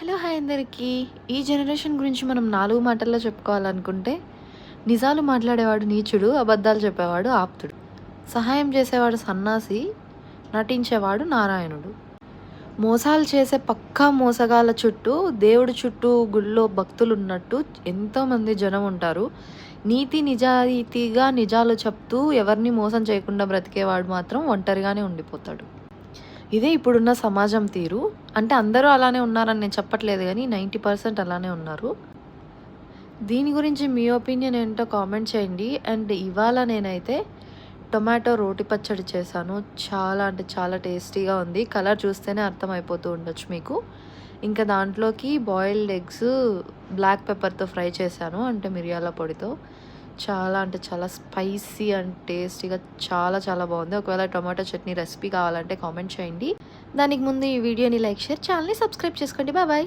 Hello hi అందరికీ. ఈ generation గురించి మనం నాలుగు మాటల్లో చెప్పుకోవాలనుకుంటే నిజాలు మాట్లాడేవాడు నీచుడు అబద్ధాలు చెప్పేవాడు ఆప్తుడు. సహాయం చేసేవాడు సన్నాసి నటించేవాడు నారాయణుడు. మోసాలు చేసే పక్కా మోసగాల చుట్టూ దేవుడి చుట్టూ గుళ్ళో భక్తులు ఉన్నట్టు ఎంతోమంది జనం ఉంటారు. నీతి నిజాయితీగా నిజాలు చెప్తూ ఎవరిని మోసం చేయకుండా బ్రతికేవాడు మాత్రం ఒంటరిగానే ఉండిపోతాడు. ఇదే ఇప్పుడున్న సమాజం తీరు. అంటే అందరూ అలానే ఉన్నారని నేను చెప్పట్లేదు కానీ నైంటీ పర్సెంట్ అలానే ఉన్నారు. దీని గురించి మీ ఒపీనియన్ ఏంటో కామెంట్ చేయండి. అండ్ ఇవాళ నేనైతే టొమాటో రోటి పచ్చడి చేశాను. చాలా అంటే చాలా టేస్టీగా ఉంది. కలర్ చూస్తేనే అర్థమైపోతూ ఉండొచ్చు మీకు. ఇంకా దాంట్లోకి బాయిల్డ్ ఎగ్స్ బ్లాక్ పెప్పర్తో ఫ్రై చేశాను అంటే మిరియాల పొడితో. చాలా అంటే చాలా స్పైసీ అండ్ టేస్టీగా చాలా చాలా బాగుంది. ఒకవేళ టొమాటో చట్నీ రెసిపీ కావాలంటే కామెంట్ చేయండి. దానికి ముందు ఈ వీడియోని లైక్ షేర్ ఛానల్ని సబ్స్క్రైబ్ చేసుకోండి. బాబాయ్